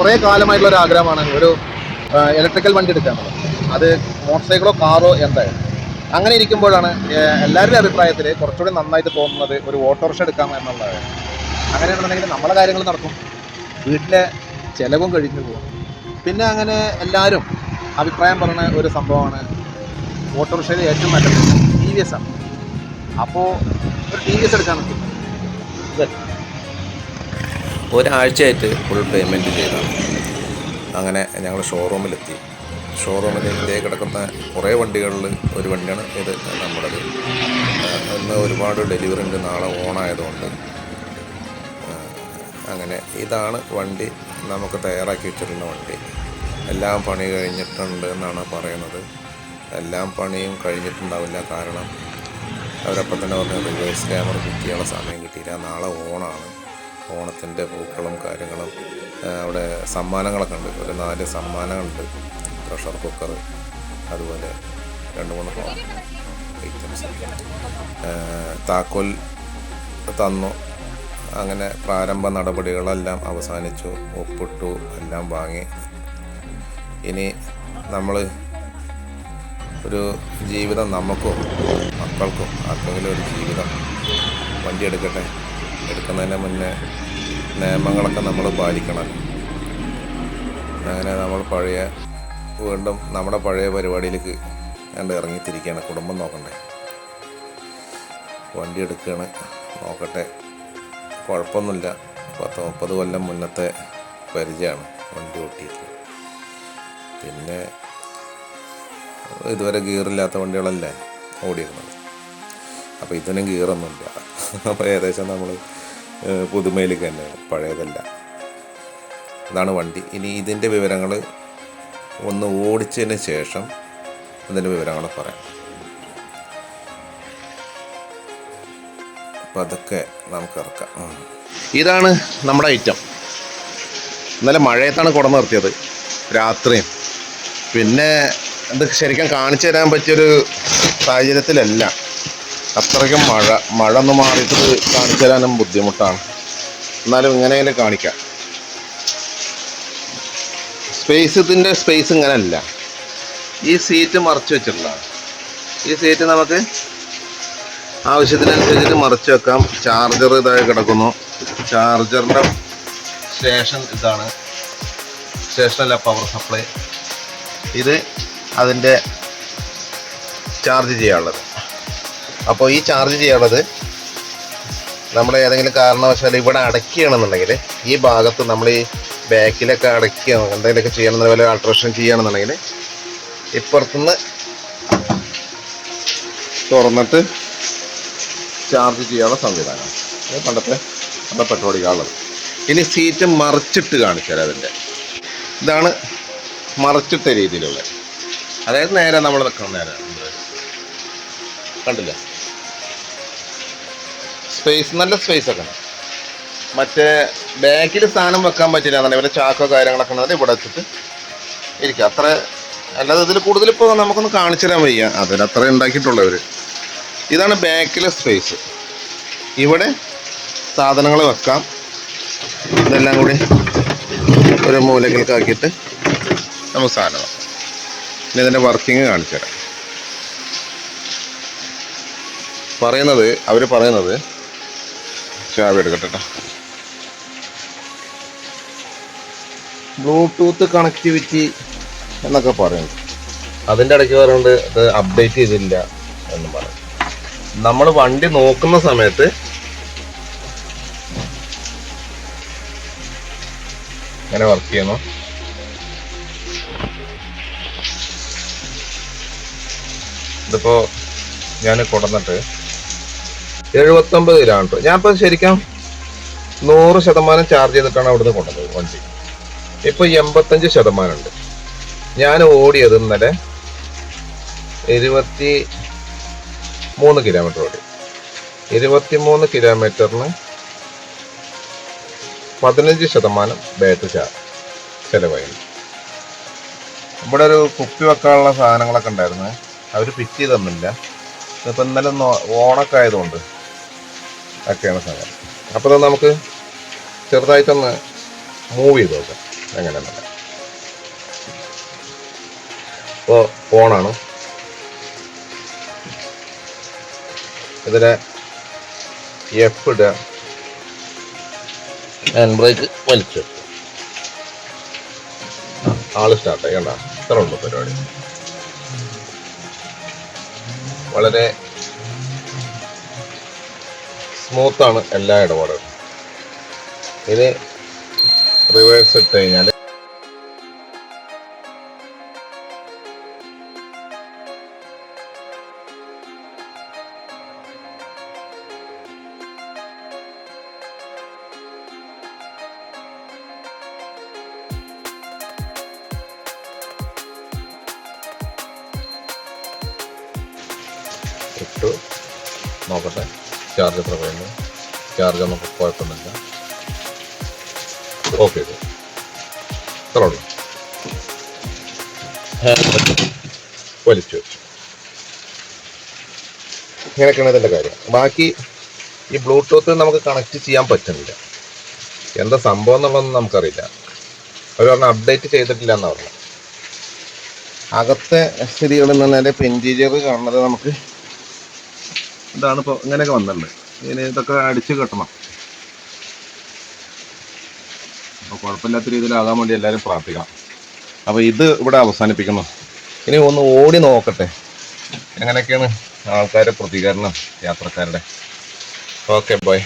കുറേ കാലമായിട്ടുള്ള ഒരു ആഗ്രഹമാണ് ഒരു ഇലക്ട്രിക്കൽ വണ്ടി എടുക്കാൻ അത് മോട്ടോർ സൈക്കിളോ കാറോ എന്തായാലും. അങ്ങനെ ഇരിക്കുമ്പോഴാണ് എല്ലാവരുടെയും അഭിപ്രായത്തിൽ കുറച്ചുകൂടി നന്നായിട്ട് തോന്നുന്നത് ഒരു ഓട്ടോറിക്ഷ എടുക്കാം എന്നുള്ളതാണ് അങ്ങനെയാണെന്നുണ്ടെങ്കിൽ നമ്മളെ കാര്യങ്ങൾ നടക്കും. വീട്ടിലെ ചിലവും കഴിഞ്ഞു പോകും. പിന്നെ അങ്ങനെ എല്ലാവരും അഭിപ്രായം പറയുന്ന ഒരു സംഭവമാണ് ഓട്ടോറിക്ഷയിൽ ഏറ്റവും നല്ലത്. ടി വി എസ് ആണ്. അപ്പോൾ ഒരു ടി വി എസ് എടുക്കാൻ പറ്റും. ഒരാഴ്ചയായിട്ട് ഫുൾ പേയ്മെന്റ് ചെയ്താണ്. അങ്ങനെ ഞങ്ങൾ ഷോറൂമിലെത്തി ഷോറൂമിൽ ഇതേ കിടക്കുന്ന കുറേ വണ്ടികളിൽ ഒരു വണ്ടിയാണ് ഇത് നമ്മുടേത്. ഇന്ന് ഒരുപാട് ഡെലിവറി ഉണ്ട് നാളെ ഓണായതുകൊണ്ട് അങ്ങനെ ഇതാണ് വണ്ടി നമുക്ക് തയ്യാറാക്കി വെച്ചിട്ടുള്ള വണ്ടി. എല്ലാം പണി കഴിഞ്ഞിട്ടുണ്ട് എന്നാണ് പറയുന്നത്. എല്ലാം പണിയും കഴിഞ്ഞിട്ടുണ്ടാവില്ല കാരണം അവരപ്പം തന്നെ പറഞ്ഞു റിവേഴ്സ് ക്യാമറ ബുക്ക് ചെയ്യാനുള്ള സമയം കിട്ടിയില്ല. നാളെ ഓണാണ്. ഓണത്തിന്റെ പൂക്കളും കാര്യങ്ങളും അവിടെ സമ്മാനങ്ങളൊക്കെ ഉണ്ട്. ഒരു നാല് സമ്മാനങ്ങളുണ്ട്. പ്രഷർ കുക്കർ അതുപോലെ രണ്ട് മൂന്ന് ഐറ്റംസ് താക്കോൽ തന്നു. അങ്ങനെ പ്രാരംഭ നടപടികളെല്ലാം അവസാനിച്ചു. ഒപ്പിട്ടു എല്ലാം വാങ്ങി. ഇനി നമ്മൾ ഒരു ജീവിതം നമുക്കും മക്കൾക്കും ആർക്കെങ്കിലും ഒരു ജീവിതം വണ്ടി എടുക്കട്ടെ എടുക്കുന്നതിന് മുന്നേ നിയമങ്ങളൊക്കെ നമ്മൾ പാലിക്കണം. അങ്ങനെ നമ്മൾ പഴയ വീണ്ടും നമ്മുടെ പഴയ പരിപാടിയിലേക്ക് കണ്ട് ഇറങ്ങിത്തിരിക്കുകയാണ്. കുടുംബം നോക്കണ്ടേ. വണ്ടി എടുക്കുകയാണ്. നോക്കട്ടെ. കുഴപ്പമൊന്നുമില്ല. പത്ത് മുപ്പത് കൊല്ലം മുന്നത്തെ പരിചയമാണ് വണ്ടി ഓട്ടിയിട്ട്. പിന്നെ ഇതുവരെ ഗിയറില്ലാത്ത വണ്ടികളല്ലേ ഓടിയിരുന്നത്. അപ്പോൾ ഇതിനും ഗിയറൊന്നുമില്ല. അപ്പോൾ ഏകദേശം നമ്മൾ പുതുമയിലേക്ക് തന്നെയാണ് പഴയതല്ല. അതാണ് വണ്ടി. ഇനി ഇതിന്റെ വിവരങ്ങൾ ഒന്ന് ഓടിച്ചതിന് ശേഷം അതിന്റെ വിവരങ്ങൾ പറയാം. അപ്പം അതൊക്കെ നമുക്ക് ഇറക്കാം. ഇതാണ് നമ്മുടെ ഐറ്റം. ഇന്നലെ മഴയത്താണ് കുട നിർത്തിയത്. രാത്രിയും. പിന്നെ ഇത് ശരിക്കും കാണിച്ചു തരാൻ പറ്റിയൊരു സാഹചര്യത്തിലല്ല. അത്രയ്ക്കും മഴ. മഴ ഒന്ന് മാറിയിട്ട് കാണിച്ചു തരാനും ബുദ്ധിമുട്ടാണ്. എന്നാലും ഇങ്ങനെ കാണിക്കാം. സ്പേസ് ഇതിന്റെ സ്പേസ് ഇങ്ങനെയല്ല ഈ സീറ്റ് മറച്ചു വെച്ചിട്ടുള്ളതാണ്. ഈ സീറ്റ് നമുക്ക് ആവശ്യത്തിനനുസരിച്ചിട്ട് മറച്ചു വെക്കാം. ചാർജർ ഇതായി കിടക്കുന്നു. ചാർജറിന്റെ സ്റ്റേഷൻ ഇതാണ്. സ്റ്റേഷനല്ല പവർ സപ്ലൈ ഇത് അതിന്റെ ചാർജ് ചെയ്യാനുള്ളത്. അപ്പോൾ ഈ ചാർജ് ചെയ്യാനുള്ളത് നമ്മൾ ഏതെങ്കിലും കാരണവശാൽ ഇവിടെ അടയ്ക്കുകയാണെന്നുണ്ടെങ്കിൽ ഈ ഭാഗത്ത് നമ്മൾ ഈ ബാക്കിലൊക്കെ അടയ്ക്കുക എന്തെങ്കിലുമൊക്കെ ചെയ്യണമെന്ന വല്ല ആൾട്രേഷൻ ചെയ്യണമെന്നുണ്ടെങ്കിൽ ഇപ്പുറത്തുനിന്ന് തുറന്നിട്ട് ചാർജ് ചെയ്യാനുള്ള സംവിധാനം. പണ്ടത്തെ നമ്മുടെ പെട്രോളിക്കാനുള്ളത് ഇനി സീറ്റ് മറിച്ചിട്ട് കാണിച്ചാൽ അതിന്റെ. ഇതാണ് മറിച്ചിട്ട രീതിയിലുള്ള. അതായത് നേരെ നമ്മൾ നിൽക്കണം നേരെ. കണ്ടില്ല? സ്പേസ് നല്ല സ്പേസ് ഒക്കെ. മറ്റേ ബാക്കിൽ സാധനം വെക്കാൻ പറ്റില്ല എന്നാണ്. ഇവരുടെ ചാക്കോ കാര്യങ്ങളൊക്കെ ഉണ്ടെങ്കിൽ ഇവിടെ വെച്ചിട്ട് ഇരിക്കുക അത്ര അല്ലാതെ ഇതിൽ കൂടുതൽ ഇപ്പോൾ നമുക്കൊന്ന് കാണിച്ചു തരാൻ വയ്യ. അതിലത്ര ഉണ്ടാക്കിയിട്ടുള്ളവർ ഇതാണ് ബാക്കിലെ സ്പേസ് ഇവിടെ സാധനങ്ങൾ വെക്കാം. ഇതെല്ലാം കൂടി ഒരു മൂലകൾക്കാക്കിയിട്ട് നമുക്ക് സാധനം ഇനി ഇതിന്റെ വർക്കിംഗ് കാണിച്ചു തരാം. പറയുന്നത് അവർ പറയുന്നത് ചാവി എടുക്കട്ടെ ബ്ലൂടൂത്ത് കണക്ടിവിറ്റി എന്നൊക്കെ പറയുന്നു അതിന്റെ ഇടയ്ക്ക് പറയുന്നത് ഇത് അപ്ഡേറ്റ് ചെയ്തില്ല എന്ന് പറയും. നമ്മൾ വണ്ടി നോക്കുന്ന സമയത്ത് ഇങ്ങനെ വർക്ക് ചെയ്യുന്നു? ഇതിപ്പോ ഞാൻ കൊണ്ടുവന്നിട്ട് എഴുപത്തൊമ്പത് കിലോമീറ്റർ ഇപ്പൊ ശരിക്കും നൂറ് ശതമാനം ചാർജ് ചെയ്തിട്ടാണ് അവിടുന്ന് കൊണ്ടത് വണ്ടി. ഇപ്പോൾ എൺപത്തഞ്ച് ശതമാനം ഉണ്ട് ഞാൻ ഓടിയത് ഇന്നലെ ഇരുപത്തി മൂന്ന് കിലോമീറ്റർ ഓടി. ഇരുപത്തി മൂന്ന് കിലോമീറ്ററിന് പതിനഞ്ച് ശതമാനം ബാറ്ററി ചാർജ് ചിലവായി. ഇവിടെ ഒരു കുപ്പി വെക്കാനുള്ള സാധനങ്ങളൊക്കെ ഉണ്ടായിരുന്നു. അവർ ഫിറ്റ് ചെയ്തൊന്നുമില്ല ഇപ്പം ഇന്നലെ ഓണൊക്കെ ആയതുകൊണ്ട് ഒക്കെയാണ് സാധനം അപ്പോൾ നമുക്ക് ചെറുതായിട്ടൊന്ന് മൂവ് ചെയ്ത് നോക്കാം. എങ്ങനെയാണെന്നല്ല ഇപ്പോൾ ഫോണാണ് ഇതിനെ എഫ് ഇടുക. ഹാൻഡ് ബ്രേക്ക് വലിച്ചു. ആൾ സ്റ്റാർട്ട് ചെയ്യണ്ട ഇത്ര ഉള്ളൂ പരിപാടി. വളരെ സ്മൂത്താണ് എല്ലാ ഇടപാടുകളും. ഇത് റിവേഴ്സ് ഇട്ട് കഴിഞ്ഞാൽ ഇട്ടു. നോക്കട്ടെ. ചാർജ് എത്ര പറയുന്നു? ചാർജ് നമുക്ക് കുഴപ്പമൊന്നുമില്ല. ഓക്കെ ഉള്ളു വലിച്ചു വെച്ചു ഇങ്ങനെയൊക്കെയാണ് ഇതിന്റെ കാര്യം. ബാക്കി ഈ ബ്ലൂടൂത്ത് നമുക്ക് കണക്ട് ചെയ്യാൻ പറ്റുന്നില്ല. എന്താ സംഭവം എന്നുള്ളതൊന്നും നമുക്കറിയില്ല. അവർ പറഞ്ഞ അപ്ഡേറ്റ് ചെയ്തിട്ടില്ല എന്നാ പറഞ്ഞു അകത്തെ സ്ഥിതികളിൽ നിന്ന് അതിന്റെ പെന്റീരിയർ കാണുന്നത് നമുക്ക് ഇതാണ് ഇപ്പോൾ ഇങ്ങനെയൊക്കെ വന്നിട്ടുണ്ട്. ഇനി ഇതൊക്കെ അടിച്ച് കെട്ടണം. അപ്പോൾ കുഴപ്പമില്ലാത്ത രീതിയിലാകാൻ വേണ്ടി എല്ലാവരും പ്രാർത്ഥിക്കണം. അപ്പോൾ ഇത് ഇവിടെ അവസാനിപ്പിക്കണം ഇനി ഒന്ന് ഓടി നോക്കട്ടെ. എങ്ങനെയൊക്കെയാണ് ആൾക്കാരുടെ പ്രതികരണം യാത്രക്കാരുടെ? Okay bye.